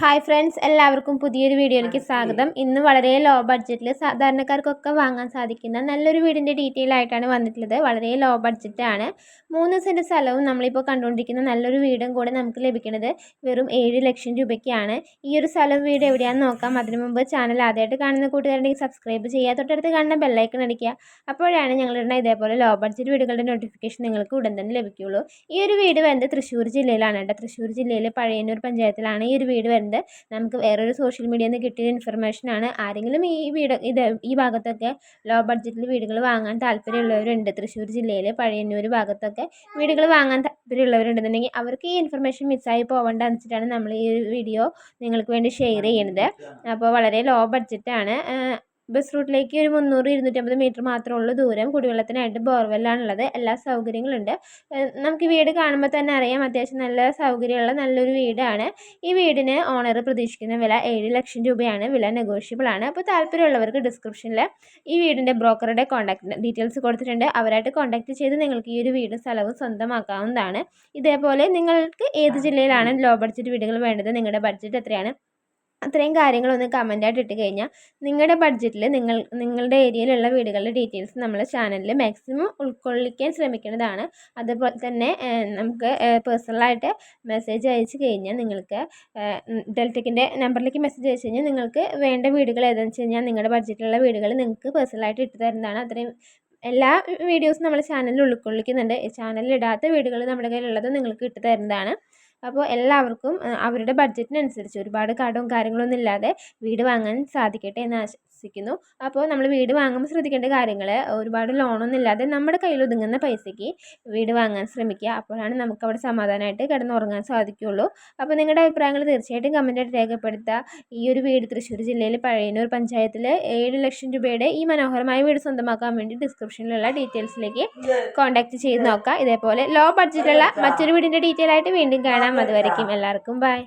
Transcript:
Hi friends എല്ലാവർക്കും പുതിയൊരു വീഡിയോയിലേക്ക് സ്വാഗതം. ഇന്ന് വളരെ ലോ ബഡ്ജറ്റിൽ സാധാരണക്കാർക്കൊക്കെ വാങ്ങാൻ സാധിക്കുന്ന നല്ലൊരു വീടിന്റെ ഡീറ്റെയിൽ ആയിട്ടാണ് വന്നിട്ടുള്ളത്. വളരെ ലോ ബഡ്ജറ്റാണ്. മൂന്ന് സെന്റ് സ്ഥലവും നമ്മളിപ്പോൾ കണ്ടുകൊണ്ടിരിക്കുന്ന നല്ലൊരു വീടും കൂടെ നമുക്ക് ലഭിക്കുന്നത് വെറും ഏഴ് ലക്ഷം രൂപയ്ക്കാണ്. ഈ ഒരു സ്ഥലം വീട് എവിടെയാണെന്ന് നോക്കാം. അതിനു മുമ്പ് ചാനൽ ആദ്യമായിട്ട് കാണുന്ന കൂട്ടുകാരുണ്ടെങ്കിൽ സബ്സ്ക്രൈബ് ചെയ്യുക. തൊട്ടടുത്ത് കാണുന്ന ബെല്ലൈക്കൺ അടിക്കുക. അപ്പോഴാണ് ഞങ്ങളുടെ ഇതേപോലെ ലോ ബഡ്ജറ്റ് വീടുകളുടെ നോട്ടിഫിക്കേഷൻ നിങ്ങൾക്ക് ഉടൻ തന്നെ ലഭിക്കുകയുള്ളൂ. ഈ ഒരു വീട് വരുന്നത് തൃശ്ശൂർ ജില്ലയിലാണ് കേട്ടോ. തൃശ്ശൂർ ജില്ലയിലെ പഴയന്നൂർ പഞ്ചായത്തിലാണ് ഈ ഒരു വീട് വരുന്നത്. നമുക്ക് വേറൊരു സോഷ്യൽ മീഡിയയിൽ നിന്ന് കിട്ടിയ ഇൻഫർമേഷനാണ് ആരെങ്കിലും ഈ വീട് ഇത് ഈ ഭാഗത്തൊക്കെ ലോ ബഡ്ജറ്റിൽ വീടുകൾ വാങ്ങാൻ താല്പര്യമുള്ളവരുണ്ട്. തൃശ്ശൂർ ജില്ലയിലെ പഴയന്നൂർ ഭാഗത്തൊക്കെ വീടുകൾ വാങ്ങാൻ താല്പര്യമുള്ളവരുണ്ടെന്നുണ്ടെങ്കിൽ അവർക്ക് ഈ ഇൻഫർമേഷൻ മിസ്സായി പോകേണ്ട വെച്ചിട്ടാണ് നമ്മൾ ഈ വീഡിയോ നിങ്ങൾക്ക് വേണ്ടി ഷെയർ ചെയ്യുന്നത് അപ്പോൾ വളരെ ലോ ബഡ്ജറ്റാണ് ബസ് റൂട്ടിലേക്ക് ഒരു മുന്നൂറ് ഇരുന്നൂറ്റമ്പത് മീറ്റർ മാത്രമുള്ള ദൂരം കുടിവെള്ളത്തിനായിട്ട് ബോർവെല്ലാണുള്ളത്. എല്ലാ സൗകര്യങ്ങളുണ്ട്. നമുക്ക് വീട് കാണുമ്പോൾ തന്നെ അറിയാം അത്യാവശ്യം നല്ല സൗകര്യമുള്ള നല്ലൊരു വീടാണ്. ഈ വീടിന് ഓണർ പ്രതീക്ഷിക്കുന്ന വില ഏഴ് ലക്ഷം രൂപയാണ്. വില നെഗോഷ്യബിൾ ആണ്. അപ്പോൾ താല്പര്യമുള്ളവർക്ക് ഡിസ്ക്രിപ്ഷനിൽ ഈ വീടിന്റെ ബ്രോക്കറുടെ കോൺടാക്ട് ഡീറ്റെയിൽസ് കൊടുത്തിട്ടുണ്ട്. അവരായിട്ട് കോൺടാക്ട് ചെയ്ത് നിങ്ങൾക്ക് ഈ ഒരു വീട് സ്ഥലവും സ്വന്തമാക്കാവുന്നതാണ്. ഇതേപോലെ നിങ്ങൾക്ക് ഏത് ജില്ലയിലാണ് ലോ ബഡ്ജറ്റ് വീടുകൾ വേണ്ടത്? നിങ്ങളുടെ ബഡ്ജറ്റ് എത്രയാണ്? അത്രയും കാര്യങ്ങളൊന്ന് കമന്റായിട്ട് ഇട്ട് കഴിഞ്ഞാൽ നിങ്ങളുടെ ബഡ്ജറ്റിൽ നിങ്ങൾ നിങ്ങളുടെ ഏരിയയിലുള്ള വീടുകളുടെ ഡീറ്റെയിൽസ് നമ്മൾ ചാനലിൽ മാക്സിമം ഉൾക്കൊള്ളിക്കാൻ ശ്രമിക്കുന്നതാണ് അതുപോലെ തന്നെ നമുക്ക് പേഴ്സണലായിട്ട് മെസ്സേജ് അയച്ച് കഴിഞ്ഞാൽ നിങ്ങൾക്ക് ഡെൽറ്റക്കിന്റെ നമ്പറിലേക്ക് മെസ്സേജ് അയച്ച് കഴിഞ്ഞാൽ നിങ്ങൾക്ക് വേണ്ട വീടുകൾ ഏതാണെന്ന് വെച്ച് കഴിഞ്ഞാൽ നിങ്ങളുടെ ബഡ്ജറ്റിലുള്ള വീടുകൾ നിങ്ങൾക്ക് പേഴ്സണലായിട്ട് ഇട്ട് തരുന്നതാണ്. അത്രയും എല്ലാ വീഡിയോസും നമ്മൾ ചാനലിൽ ഉൾക്കൊള്ളിക്കുന്നുണ്ട്. ചാനലിൽ ഇടാത്ത വീടുകൾ നമ്മുടെ കയ്യിലുള്ളത് നിങ്ങൾക്ക് ഇട്ട് തരുന്നതാണ്. അപ്പോൾ എല്ലാവർക്കും അവരുടെ ബഡ്ജറ്റിനനുസരിച്ച് ഒരുപാട് കടവും കാര്യങ്ങളൊന്നും ഇല്ലാതെ വീട് വാങ്ങാൻ സാധിക്കട്ടെ എന്ന് ആശംസിക്കുന്നു അപ്പോൾ നമ്മൾ വീട് വാങ്ങുമ്പോൾ ശ്രദ്ധിക്കേണ്ട കാര്യങ്ങൾ ഒരുപാട് ലോണൊന്നും ഇല്ലാതെ നമ്മുടെ കയ്യിൽ ഒതുങ്ങുന്ന പൈസയ്ക്ക് വീട് വാങ്ങാൻ ശ്രമിക്കുക. അപ്പോഴാണ് നമുക്ക് അവിടെ സമാധാനമായിട്ട് കിടന്നുറങ്ങാൻ സാധിക്കുകയുള്ളൂ. അപ്പോൾ നിങ്ങളുടെ അഭിപ്രായങ്ങൾ തീർച്ചയായിട്ടും കമന്റായിട്ട് രേഖപ്പെടുത്തുക. ഈ ഒരു വീട് തൃശ്ശൂർ ജില്ലയിൽ പഴയന്നൂർ പഞ്ചായത്തിൽ ഏഴ് ലക്ഷം രൂപയുടെ ഈ മനോഹരമായ വീട് സ്വന്തമാക്കാൻ വേണ്ടി ഡിസ്ക്രിപ്ഷനിലുള്ള ഡീറ്റെയിൽസിലേക്ക് കോൺടാക്റ്റ് ചെയ്ത് നോക്കുക. ഇതേപോലെ ലോ ബഡ്ജറ്റുള്ള മറ്റൊരു വീടിന്റെ ഡീറ്റെയിൽ ആയിട്ട് വീണ്ടും കാണാം. അതുവരയ്ക്കും എല്ലാവർക്കും ബൈ